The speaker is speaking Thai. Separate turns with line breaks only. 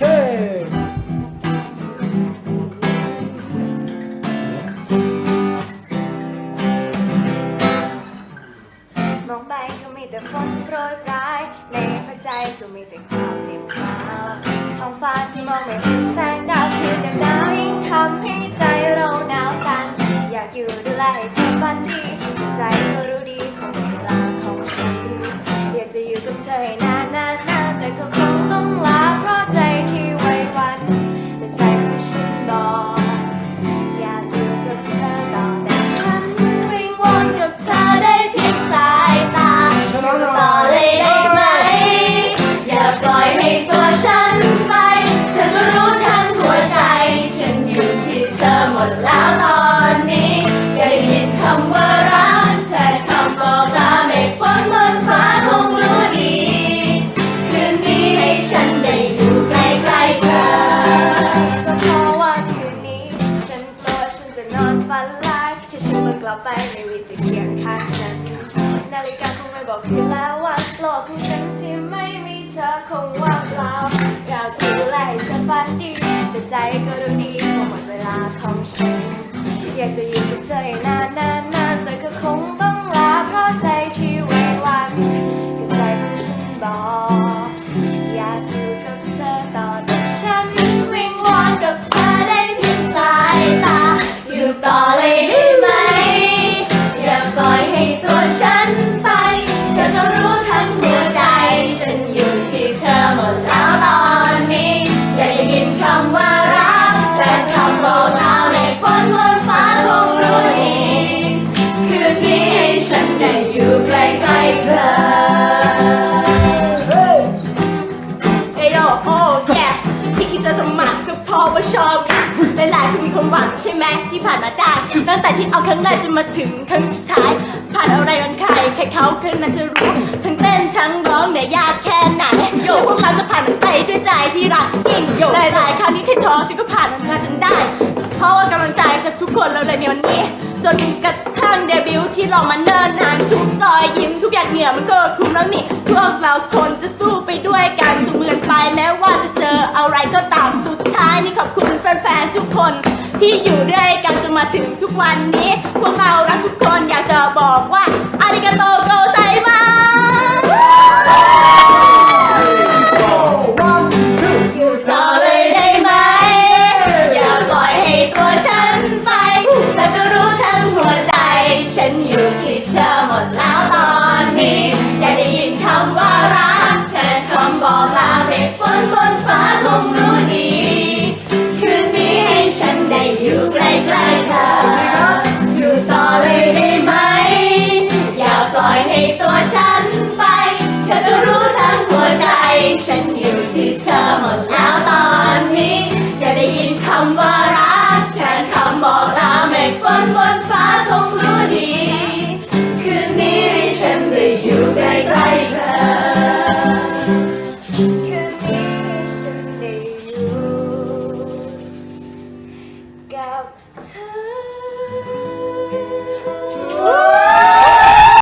เฮ้
มองไปก็มีแต่ฝนโปรยปลาย ในหัวใจก็มีแต่ความเหน็บหนาวท้องฟ้าที่มองไม่เห็นแสงดาวคืนหนาวยิ่งทำให้ใจเราหนาวสั่นอยากอยู่ดูแลให้เธอ ไปในวิถีเคียงข้างฉันนาฬิกาคงไม่บอกคืนแล้วว่าโลกของฉันที่ไม่มีเธอคงว่างเปล่าอยากดูแลให้เธอฝันดีแต่ใจก็รู้ดีว่าหมดเวลาของฉันอยากจะอยู่กับเธอนานนานนานแต่ก็คงต้องลาเพราะใจที่ไว้วันกับใจของฉันบอก อบค่ะ
หลายๆคนมีความหวังใช่ไหมที่ผ่านมาได้ตั้งแต่ที่เอาครั้งแรกจนมาถึงครั้งสุดท้าย ผ่านอะไรกันใครแค่เขาคืนนั้นจะรู้ ทั้งเต้นทั้งร้องเนี่ยยากแค่ไหนโยพวกเราจะผ่านมันไปด้วยใจที่รักยิ่งโยหลายๆครั้งที่เคยท้อฉันก็ผ่านมันมาจนได้ เพราะว่ากำลังใจจากทุกคนเราเลยในวันนี้ จนกระทั่งเดบิวต์ที่เรามาเนิ่นนานทุกรอยยิ้มทุกอย่างเหงื่อมันก็คุ้มแล้วนี่พวกเราทุกคนจะสู้ไปด้วยกันจุงมือกันไปแม้ว่าจะเจอ คนที่อยู่ด้วยกันจนมาถึงทุกวันนี้ พวกเรารักทุกคนอยากจะบอกว่าอาริกา
out